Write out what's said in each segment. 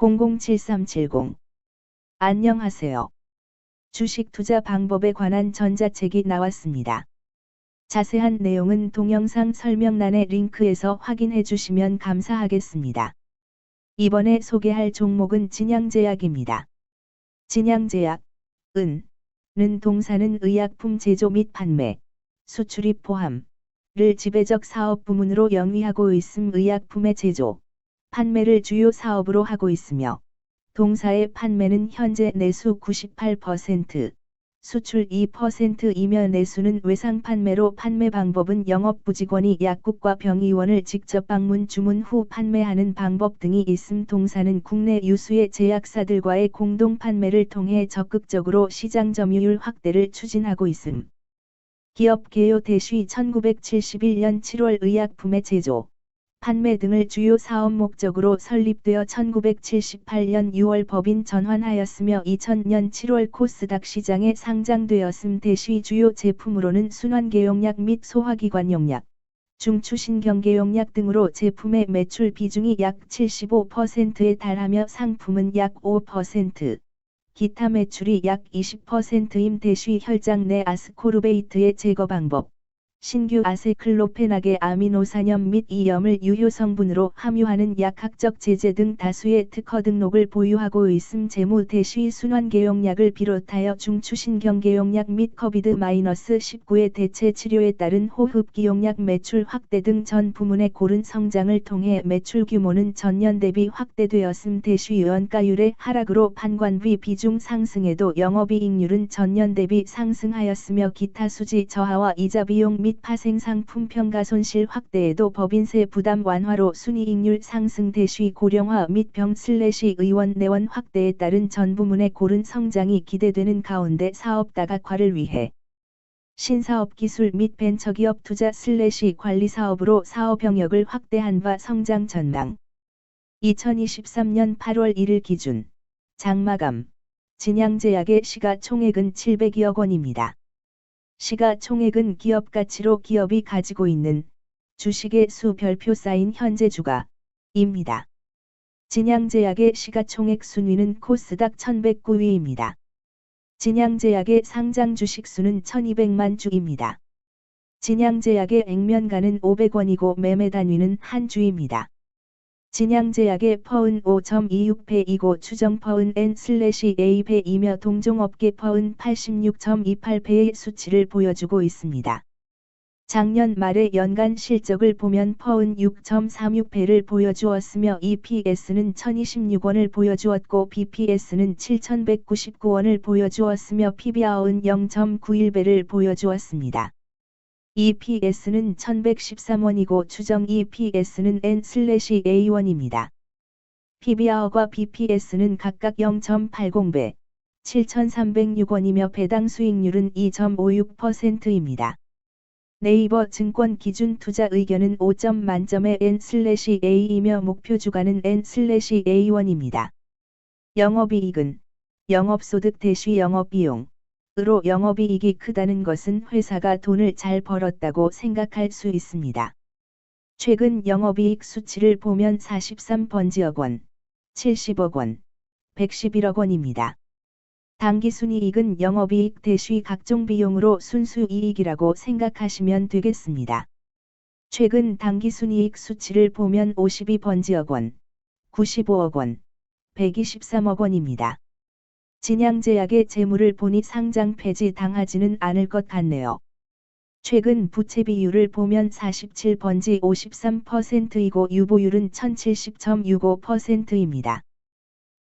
007370 안녕하세요. 주식 투자 방법에 관한 전자책이 나왔습니다. 자세한 내용은 동영상 설명란의 링크에서 확인해 주시면 감사하겠습니다. 이번에 소개할 종목은 진양제약입니다. 진양제약, 은, 는 동사는 의약품 제조 및 판매, 수출입 포함, 를 지배적 사업 부문으로 영위하고 있음 의약품의 제조, 판매를 주요 사업으로 하고 있으며, 동사의 판매는 현재 내수 98%, 수출 2%이며 내수는 외상 판매로 판매 방법은 영업부 직원이 약국과 병의원을 직접 방문 주문 후 판매하는 방법 등이 있음 동사는 국내 유수의 제약사들과의 공동 판매를 통해 적극적으로 시장 점유율 확대를 추진하고 있음. 기업 개요 대시 1971년 7월 의약품의 제조, 판매 등을 주요 사업 목적으로 설립되어 1978년 6월 법인 전환하였으며 2000년 7월 코스닥 시장에 상장되었음 대시 주요 제품으로는 순환계용약 및 소화기관용약, 중추신경계용약 등으로 제품의 매출 비중이 약 75%에 달하며 상품은 약 5%, 기타 매출이 약 20%임 대시 혈장 내 아스코르베이트의 제거 방법, 신규 아세클로페나게 아미노산염 및 이염을 유효 성분으로 함유하는 약학적 제재 등 다수의 특허 등록을 보유하고 있음 재무 대시 순환계용약을 비롯하여 중추신경계용약 및 커비드-19의 대체 치료에 따른 호흡기용약 매출 확대 등 전 부문의 고른 성장을 통해 매출 규모는 전년 대비 확대되었음 대시 원가율의 하락으로 판관비 비중 상승에도 영업이익률은 전년 대비 상승하였으며 기타 수지 저하와 이자 비용 및및 파생상품 평가 손실 확대에도 법인세 부담 완화로 순이익률 상승 대시 고령화 및 병 슬래시 의원 내원 확대에 따른 전 부문의 고른 성장이 기대되는 가운데 사업 다각화를 위해 신사업 기술 및 벤처기업 투자 슬래시 관리 사업으로 사업 영역을 확대한 바 성장 전망 2023년 8월 1일 기준 장마감 진양제약의 시가총액은 700여억 원입니다. 시가총액은 기업 가치로 기업이 가지고 있는 주식의 수 별표 쌓인 현재 주가입니다. 진양제약의 시가총액 순위는 코스닥 1109위입니다. 진양제약의 상장 주식 수는 1200만 주입니다. 진양제약의 액면가는 500원이고 매매 단위는 한 주입니다. 진양제약의 퍼은 5.26배이고 추정 퍼은 N/A배이며 동종업계 퍼은 86.28배의 수치를 보여주고 있습니다. 작년 말의 연간 실적을 보면 퍼은 6.36배를 보여주었으며 EPS는 1026원을 보여주었고 BPS는 7199원을 보여주었으며 PBR은 0.91배를 보여주었습니다. EPS는 1113원이고 추정 EPS는 N/A1입니다. PBR과 BPS는 각각 0.80배, 7,306원이며 배당 수익률은 2.56%입니다. 네이버 증권 기준 투자 의견은 5점 만점의 N/A이며 목표 주가는 N/A1입니다. 영업이익은 영업소득 대시 영업비용 으로 영업이익이 크다는 것은 회사가 돈을 잘 벌었다고 생각할 수 있습니다. 최근 영업이익 수치를 보면 43번지억 원, 70억 원, 111억 원입니다. 당기순이익은 영업이익 대시 각종 비용으로 순수이익이라고 생각하시면 되겠습니다. 최근 당기순이익 수치를 보면 52번지억 원, 95억 원, 123억 원입니다. 진양제약의 재물을 보니 상장 폐지 당하지는 않을 것 같네요. 최근 부채 비율을 보면 47번지 53%이고 유보율은 1070.65%입니다.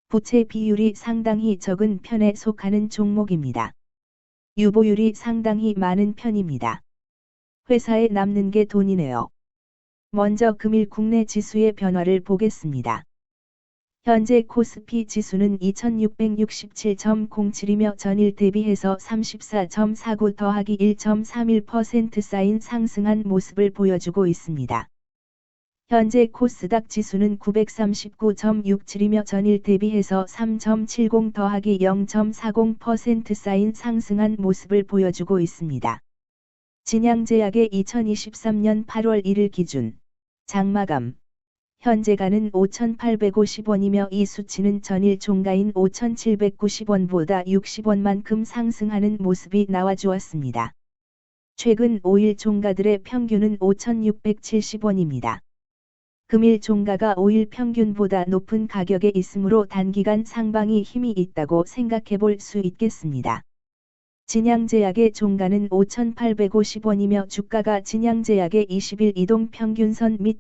부채 비율이 상당히 적은 편에 속하는 종목입니다. 유보율이 상당히 많은 편입니다. 회사에 남는 게 돈이네요. 먼저 금일 국내 지수의 변화를 보겠습니다. 현재 코스피 지수는 2667.07이며 전일 대비해서 34.49 더하기 1.31% 쌓인 상승한 모습을 보여주고 있습니다. 현재 코스닥 지수는 939.67이며 전일 대비해서 3.70 더하기 0.40% 쌓인 상승한 모습을 보여주고 있습니다. 진양제약의 2023년 8월 1일 기준 장마감 현재가는 5,850원이며 이 수치는 전일 종가인 5,790원보다 60원만큼 상승하는 모습이 나와주었습니다. 최근 5일 종가들의 평균은 5,670원입니다. 금일 종가가 5일 평균보다 높은 가격에 있으므로 단기간 상방이 힘이 있다고 생각해 볼 수 있겠습니다. 진양제약의 종가는 5,850원이며 주가가 진양제약의 20일 이동 평균선 및